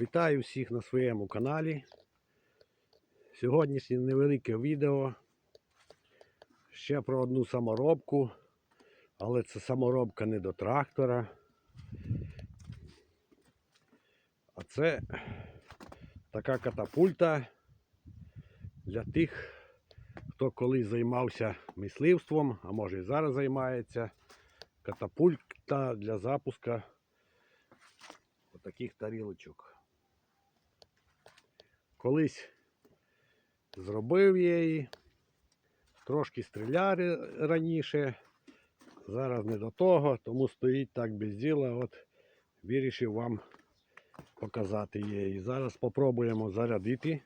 Вітаю всіх на своєму каналі. Сьогоднішнє невелике відео ще про одну саморобку, але це саморобка не до трактора. А це така катапульта для тих, хто колись займався мисливством, а може і зараз займається. Катапульта для запуска таких тарілочок. Колись зробив її, трошки стріляли раніше, зараз не до того, тому стоїть так без діла. От вирішив вам показати її. Зараз спробуємо зарядити.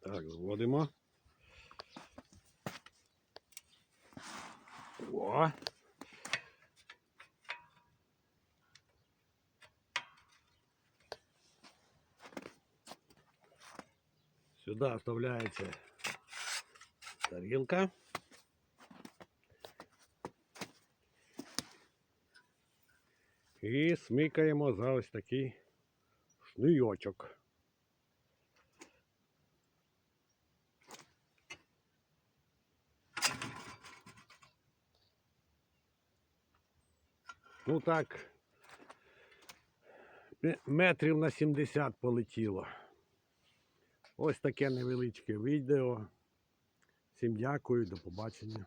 Так, зводимо. О. Сюда вставляється тарілка. І смикаємо за ось такий шнуйочок. Ну так, метрів на 70 полетіло. Ось таке невеличке відео. Всім дякую, до побачення.